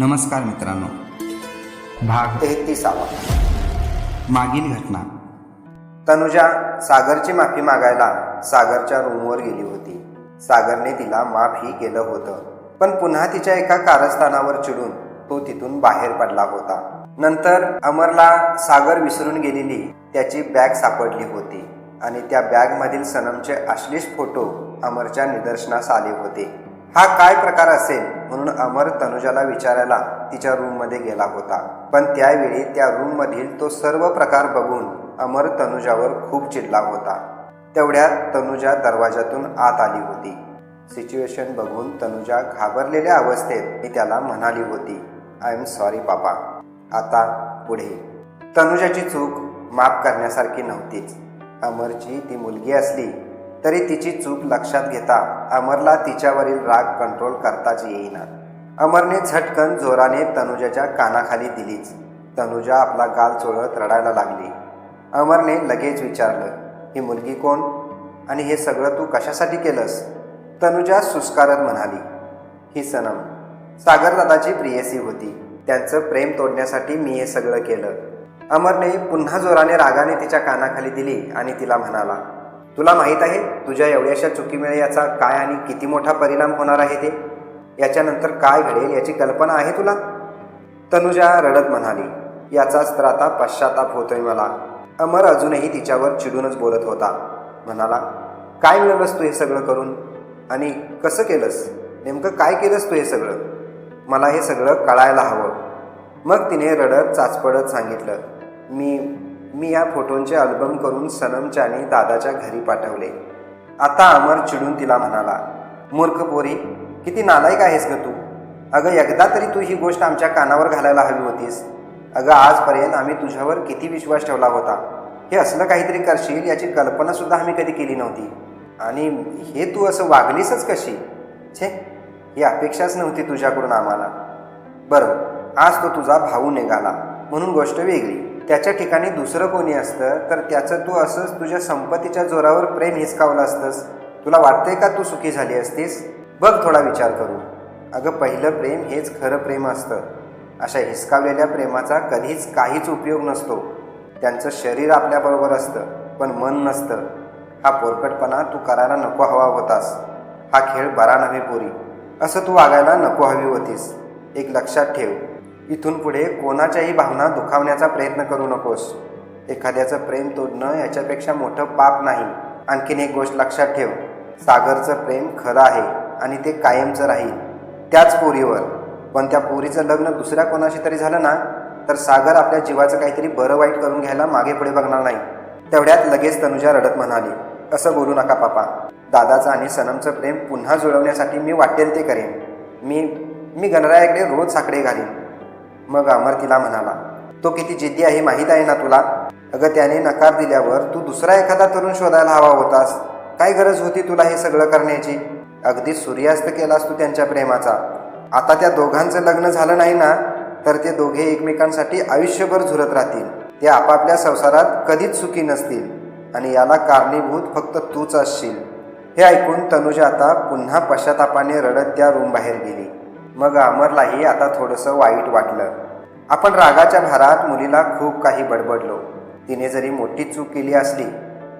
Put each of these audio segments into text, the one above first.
नमस्कार मित्रांनो. भाग तेहतीसावा. मागील घटना. तनुजा सागरची माफी मागायला सागरच्या रूमवर गेली होती. सागरने तिला माफही केलं होतं. पण पुन्हा तिच्या एका कारस्थानावर चिडून तो तिथून बाहेर पडला होता. नंतर अमरला सागर विसरून गेलेली त्याची बॅग सापडली होती आणि त्या बॅगमधील सनमचे अश्लीष फोटो अमरच्या निदर्शनास आले होते. हा काय प्रकार असेल? म्हणून अमर तनुजाला विचारायला तिच्या रूममध्ये गेला होता. पण त्यावेळी त्या रूममधील तो सर्व प्रकार बघून अमर तनुजावर खूप चिडला होता. तेवढ्यात तनुजा दरवाजातून आत आली होती. सिच्युएशन बघून तनुजा घाबरलेल्या अवस्थेत मी त्याला म्हणाली होती आय एम सॉरी पापा. आता पुढे. तनुजाची चूक माफ करण्यासारखी नव्हतीच. अमरची ती मुलगी असली तरी तिची चूक लक्षात घेता अमरला तिच्यावरील राग कंट्रोल करताच येईना. अमरने झटकन जोराने तनुजाच्या कानाखाली दिलीच. तनुजा आपला गाल चोळत रडायला लागली. अमरने लगेच विचारलं ही मुलगी कोण? आणि हे सगळं तू कशासाठी केलंस? तनुजा सुस्कारत म्हणाली ही सनम. सागरदादाची प्रियसी होती. त्यांचं प्रेम तोडण्यासाठी मी हे सगळं केलं. अमरने पुन्हा जोराने रागाने तिच्या कानाखाली दिली आणि तिला म्हणाला तुला माहीत आहे तुझ्या एवढ्याशा चुकीमुळे याचा काय आणि किती मोठा परिणाम होणार आहे ते? याच्यानंतर काय घडेल याची कल्पना आहे तुला? तनुजा रडत म्हणाली याचाच तर आता पश्चाताप होतोय मला. अमर अजूनही तिच्यावर चिडूनच बोलत होता. म्हणाला काय मिळवलंस तू हे सगळं करून? आणि कसं केलंस? नेमकं काय केलंस तू हे सगळं? मला हे सगळं कळायला हवं. मग तिने रडत चाचपडत सांगितलं मी मी या फोटोंचे अल्बम करून सनमच्याने आणि दादाच्या घरी पाठवले. आता अमर चिडून तिला म्हणाला मूर्ख पोरी किती नालायक आहेस ग तू. अगं एकदा तरी तू ही गोष्ट आमच्या कानावर घालायला हवी होतीस. अगं आजपर्यंत आम्ही तुझ्यावर किती विश्वास ठेवला होता. हे असलं काहीतरी करशील याची कल्पनासुद्धा आम्ही कधी केली नव्हती. आणि हे तू असं वागलीसच कशी? छे ही अपेक्षाच नव्हती तुझ्याकडून आम्हाला. बरं आज तो तुझा भाऊ निघाला. म्हणून गोष्ट वेगळी. त्याच्या ठिकाणी दुसरं कोणी असतं तर त्याचं तू असंच तुझ्या संपत्तीच्या जोरावर प्रेम हिसकावलं असतंस. तुला वाटतंय का तू सुखी झाली असतीस? बघ थोडा विचार करू अगं पहिलं प्रेम हेच खरं प्रेम असतं. अशा हिसकावलेल्या प्रेमाचा कधीच काहीच उपयोग नसतो. त्यांचं शरीर आपल्याबरोबर असतं पण मन नसतं. हा पोरकटपणा तू करायला नको हवा होतास. हा खेळ बरा नव्हे पोरी. असं तू वागायला नको हवी होतीस. एक लक्षात ठेव. इथून पुढे कोणाच्याही भावना दुखावण्याचा प्रयत्न करू नकोस. एखाद्याचं प्रेम तोडणं याच्यापेक्षा मोठं पाप नाही. आणखीन एक गोष्ट लक्षात ठेव. सागरचं प्रेम खरं आहे आणि ते कायमचं राहील. त्याच पोरीवर. पण त्या पोरीचं लग्न दुसऱ्या कोणाशी तरी झालं ना तर सागर आपल्या जीवाचं काहीतरी बरं वाईट करून घ्यायला मागे पुढे बघणार नाही. तेवढ्यात लगेच तनुजा रडत म्हणाली असं बोलू नका पापा. दादाचं आणि सनमचं प्रेम पुन्हा जुळवण्यासाठी मी वाटेल ते करेन. मी मी गणरायाकडे रोज साकडे घालीन. मग अमर तिला म्हणाला तो किती जिद्दी आहे माहीत आहे ना तुला? अगं त्याने नकार दिल्यावर तू दुसरा एखादा तरुण शोधायला हवा होतास. काय गरज होती तुला हे सगळं करण्याची? अगदी सूर्यास्त केलास तू त्यांच्या प्रेमाचा. आता त्या दोघांचं लग्न झालं नाही ना तर ते दोघे एकमेकांसाठी आयुष्यभर झुरत राहतील. ते आपापल्या संसारात कधीच सुखी नसतील आणि याला कारणीभूत फक्त तूच असशील. हे ऐकून तनुजा आता पुन्हा पश्चातापाने रडत त्या रूम बाहेर गेली. मग अमरलाही आता थोडंसं वाईट वाटलं. आपण रागाच्या भारात मुलीला खूप काही बडबडलो. तिने जरी मोठी चूक केली असली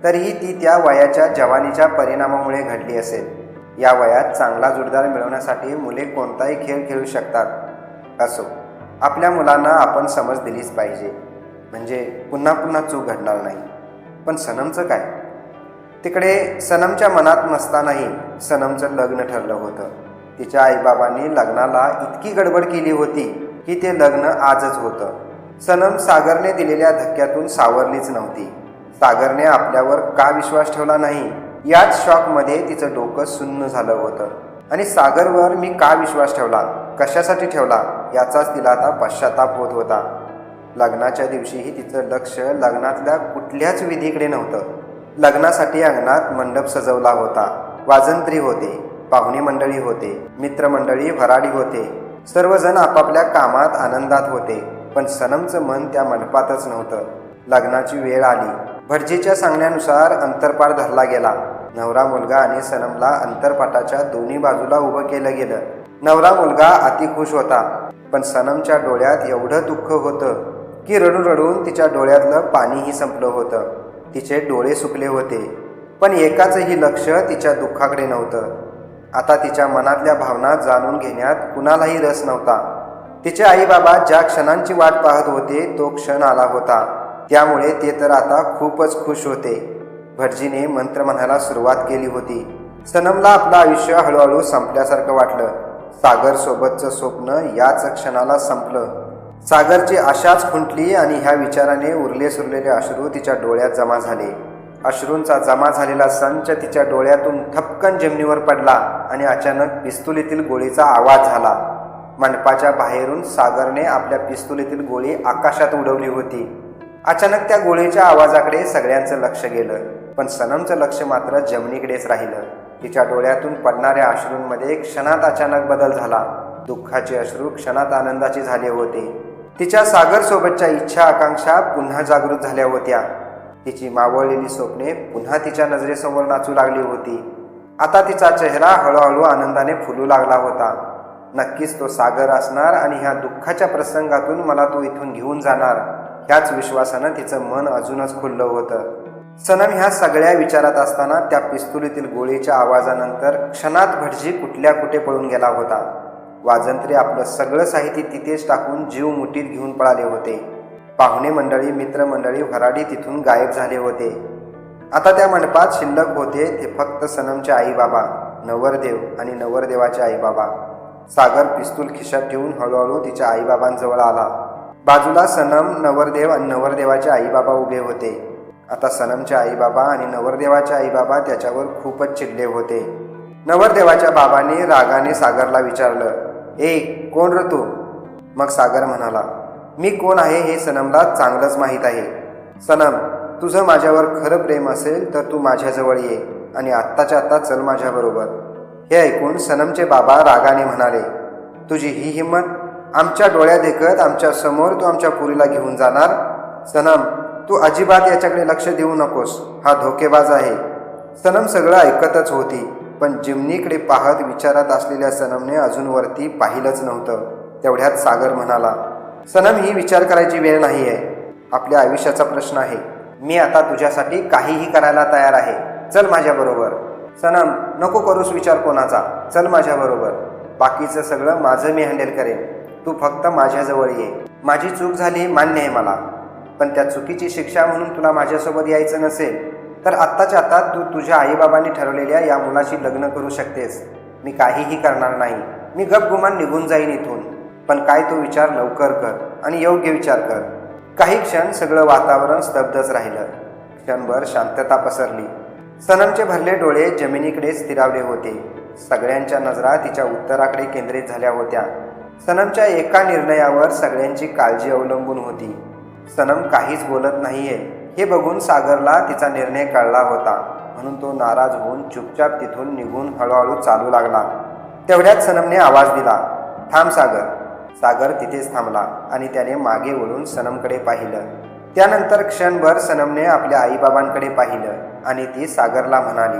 तरीही ती त्या वयाच्या जवानीच्या परिणामामुळे घडली असेल. या वयात चांगला जोडदार मिळवण्यासाठी मुले कोणताही खेळ खेळू शकतात. असो आपल्या मुलांना आपण समज दिलीच पाहिजे. म्हणजे पुन्हा पुन्हा चूक घडणार नाही. पण सनमचं काय? तिकडे सनमच्या मनात नसतानाही सनमचं लग्न ठरलं होतं. तिच्या आईबाबांनी लग्नाला इतकी गडबड केली होती की ते लग्न आजच होतं. सनम सागरने दिलेल्या धक्क्यातून सावरलीच नव्हती. सागरने आपल्यावर का विश्वास ठेवला नाही? याच शॉकमध्ये तिचं डोकं सुन्न झालं होतं. आणि सागरवर मी का विश्वास ठेवला? कशासाठी ठेवला? याचाच तिला आता पश्चाताप होत होता. लग्नाच्या दिवशीही तिचं लक्ष लग्नातल्या कुठल्याच विधीकडे नव्हतं. लग्नासाठी अंगणात मंडप सजवला होता. वाजंत्री होते. पाहुणे मंडळी होते मित्रमंडळी भराडी होते. सर्वजण आपापल्या कामात आनंदात होते पण सनमचं मन त्या मंडपातच नव्हतं. लग्नाची वेळ आली. भटजीच्या सांगण्यानुसार अंतरपाठ धरला गेला. नवरा मुलगा आणि सनमला अंतरपाठाच्या दोन्ही बाजूला उभं केलं गेलं. नवरा मुलगा अतिखुश होता पण सनमच्या डोळ्यात एवढं दुःख होतं की रडून रडून तिच्या डोळ्यातलं पाणीही संपलं होतं. तिचे डोळे सुकले होते पण एकाचंही लक्ष तिच्या दुःखाकडे नव्हतं. आता तिच्या मनातल्या भावना जाणून घेण्यात कुणालाही रस नव्हता. तिचे आईबाबा ज्या क्षणांची वाट पाहत होते तो क्षण आला होता. त्यामुळे ते तर आता खूपच खुश होते. भटजीने मंत्र म्हणायला सुरुवात केली होती. सनमला आपलं आयुष्य हळूहळू संपल्यासारखं वाटलं. सागर सोबतचं स्वप्न याच क्षणाला संपलं. सागरची आशाच खुंटली आणि ह्या विचाराने उरले सुरलेले अश्रू तिच्या डोळ्यात जमा झाले. अश्रूंचा जमा झालेला संच तिच्या डोळ्यातून थपकन जमिनीवर पडला आणि अचानक पिस्तुलीतील गोळीचा आवाज झाला. मंडपाच्या बाहेरून सागरने आपल्या पिस्तुलीतील गोळी आकाशात उडवली होती. अचानक त्या गोळीच्या आवाजाकडे सगळ्यांचं लक्ष गेलं पण सनमचं लक्ष मात्र जमिनीकडेच राहिलं. तिच्या डोळ्यातून पडणाऱ्या अश्रूंमध्ये क्षणात अचानक बदल झाला. दुःखाचे अश्रू क्षणात आनंदाचे झाले होते. तिच्या सागरसोबतच्या इच्छा आकांक्षा पुन्हा जागृत झाल्या होत्या. तिची मावळलेली स्वप्ने पुन्हा तिच्या नजरेसमोर नाचू लागली होती. आता तिचा चेहरा हळूहळू आनंदाने फुलू लागला होता. नक्कीच तो सागर असणार आणि ह्या दुःखाच्या प्रसंगातून मला तो इथून घेऊन जाणार ह्याच विश्वासानं तिचं मन अजूनच खुललं होतं. सनम ह्या सगळ्या विचारात असताना त्या पिस्तुलीतील गोळीच्या आवाजानंतर क्षणात भटजी कुठल्या कुठे पळून गेला होता. वाजंत्री आपलं सगळं साहित्य तिथेच टाकून जीव मुठीत घेऊन पळाले होते. पाहुणे मंडळी मित्रमंडळी भराडी तिथून गायब झाले होते. आता त्या मंडपात शिल्लक होते ते फक्त सनमचे आई बाबा नवरदेव आणि नवरदेवाचे आई बाबा सागर पिस्तूल खिशात ठेवून हळूहळू तिच्या आईबाबांजवळ आला. बाजूला सनम नवरदेव आणि नवरदेवाचे आईबाबा उभे होते. आता सनमचे आईबाबा आणि नवरदेवाचे आईबाबा त्याच्यावर खूपच चिडले होते. नवरदेवाच्या बाबांनी रागाने सागरला विचारलं ए कोण र तू? मग सागर म्हणाला मी कोण आहे हे सनमला चांगलंच माहीत आहे. सनम तुझं माझ्यावर खरं प्रेम असेल तर तू माझ्याजवळ ये आणि आत्ताच्या आत्ता चल माझ्याबरोबर हे ऐकून सनमचे बाबा रागाने म्हणाले तुझी ही हिंमत आमच्या डोळ्या देखत आमच्यासमोर तू आमच्या पुरीला घेऊन जाणार? सनम तू अजिबात याच्याकडे लक्ष देऊ नकोस. हा धोकेबाज आहे. सनम सगळं ऐकतच होती पण जिमनीकडे पाहत विचारात असलेल्या सनमने अजून वरती पाहिलंच नव्हतं. तेवढ्यात सागर म्हणाला सनम ही विचार करायची वेळ नाही आहे. आपल्या आयुष्याचा प्रश्न आहे. मी आता तुझ्यासाठी काहीही करायला तयार आहे. चल माझ्याबरोबर सनम नको करूस विचार कोणाचा. चल माझ्याबरोबर बाकीचं सगळं माझं मी हँडल करेन. तू फक्त माझ्याजवळ ये. माझी चूक झाली मान्य आहे मला. पण त्या चुकीची शिक्षा म्हणून तुला माझ्यासोबत यायचं नसेल तर आत्ताच्या आता तू तुझ्या आईबाबांनी ठरवलेल्या या मुलाशी लग्न करू शकतेस. मी काहीही करणार नाही. मी गपगुमान निघून जाईन इथून. पण काय तो विचार लवकर कर आणि योग्य विचार कर. काही क्षण सगळं वातावरण स्तब्धच राहिलं. क्षणभर शांतता पसरली. सनमचे भरले डोळे जमिनीकडे स्थिरावले होते. सगळ्यांच्या नजरा तिच्या उत्तराकडे केंद्रित झाल्या होत्या. सनमच्या एका निर्णयावर सगळ्यांची काळजी अवलंबून होती. सनम काहीच बोलत नाहीये हे बघून सागरला तिचा निर्णय कळला होता. म्हणून तो नाराज होऊन चुपचाप तिथून निघून हळूहळू चालू लागला. तेवढ्यात सनमने आवाज दिला थांब सागर सागर तिथेच थांबला आणि त्याने मागे वळून सनमकडे पाहिलं. त्यानंतर क्षणभर सनमने आपल्या आईबाबांकडे पाहिलं आणि ती सागरला म्हणाली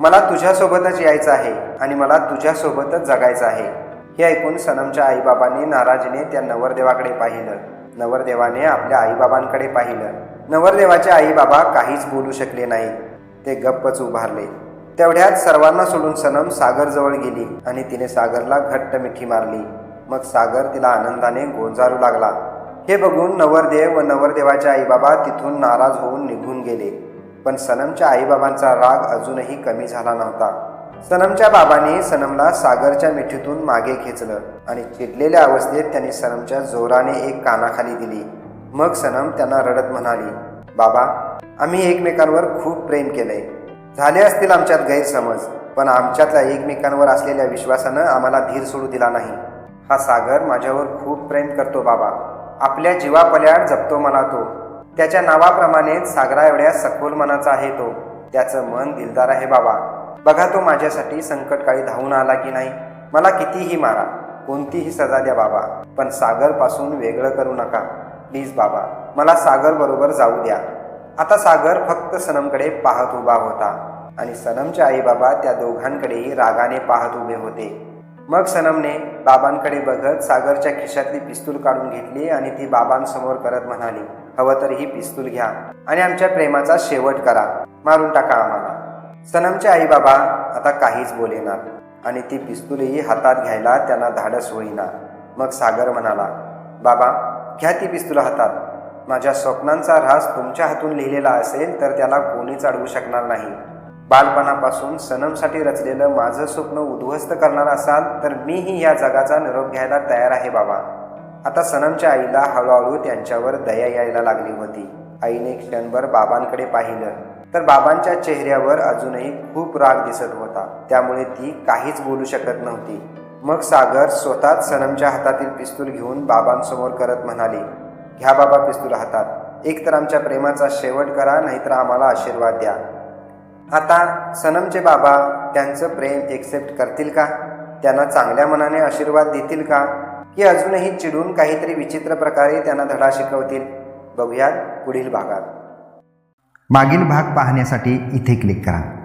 मला तुझ्यासोबतच यायचं आहे आणि मला तुझ्यासोबतच जगायचं आहे. हे ऐकून सनमच्या आईबाबांनी नाराजीने त्या नवरदेवाकडे पाहिलं. नवरदेवाने आपल्या आईबाबांकडे पाहिलं. नवरदेवाचे आईबाबा काहीच बोलू शकले नाहीत. ते गप्पच उभारले. तेवढ्यात सर्वांना सोडून सनम सागरजवळ गेली आणि तिने सागरला घट्ट मिठी मारली. मग सागर तिला आनंदाने गोंजारू लागला. हे बघून नवरदेव व नवरदेवाच्या आईबाबा तिथून नाराज होऊन निघून गेले. पण सनमच्या आईबाबांचा राग अजूनही कमी झाला नव्हता. सनमच्या बाबांनी सनमला सागरच्या मिठीतून मागे खेचलं आणि चिडलेल्या अवस्थेत त्यांनी सनमच्या जोराने एक कानाखाली दिली. मग सनम त्यांना रडत म्हणाली बाबा आम्ही एकमेकांवर खूप प्रेम केलंय. झाले असतील आमच्यात गैरसमज पण आमच्यातल्या एकमेकांवर असलेल्या विश्वासानं आम्हाला धीर सोडू दिला नाही. हा सागर माझ्यावर खूप प्रेम करतो बाबा. आपल्या जीवापल्याड जपतो मला तो. त्याच्या नावाप्रमाणेच सागरा एवढ्या सखोल मनाचा आहे तो. त्याचं मन दिलदार आहे बाबा. बघा तो माझ्यासाठी संकटकाळी धावून आला की नाही. मला कितीही मारा कोणतीही सजा द्या बाबा. पण सागरपासून वेगळं करू नका. प्लीज बाबा मला सागर बरोबर जाऊ द्या. आता सागर फक्त सनमकडे पाहत उभा होता. आणि सनमच्या आई बाबा त्या दोघांकडेही रागाने पाहत उभे होते. मग सनमने बाबांकडे बघत सागरच्या खिशातली पिस्तूल काढून घेतली आणि ती बाबांसमोर करत म्हणाली हवं तर ही पिस्तूल घ्या आणि आमच्या प्रेमाचा शेवट करा. मारून टाका आम्हाला. सनमचे आई बाबा आता काहीच बोलेनात आणि ती पिस्तूलही हातात घ्यायला त्यांना धाडस होईना मग सागर म्हणाला बाबा घ्या ती पिस्तूल हातात. माझ्या स्वप्नांचा ऱ्हास तुमच्या हातून लिहिलेला असेल तर त्याला कोणीच अडवू शकणार नाही. बालपणापासून सनमसाठी रचलेलं माझं स्वप्न उद्ध्वस्त करणार असाल तर मीही या जगाचा निरोप घ्यायला तयार आहे बाबा. आता सनमच्या आईला हळूहळू त्यांच्यावर दया यायला लागली होती. आईने क्षणभर बाबांकडे पाहिलं. तर बाबांच्या चेहऱ्यावर अजूनही खूप राग दिसत होता. त्यामुळे ती काहीच बोलू शकत नव्हती. मग सागर स्वतःच सनमच्या हातातील पिस्तूल घेऊन बाबांसमोर करत म्हणाले घ्या बाबा पिस्तूल हातात. एकतर आमच्या प्रेमाचा शेवट करा नाहीतर आम्हाला आशीर्वाद द्या. आता सनमचे बाबा त्यांचं प्रेम एक्सेप्ट करतील का? त्यांना चांगल्या मनाने आशीर्वाद देतील का? की अजूनही चिडून काहीतरी विचित्र प्रकारे त्यांना धडा शिकवतील? बघूयात पुढील भागात. मागील भाग पाहण्यासाठी इथे क्लिक करा.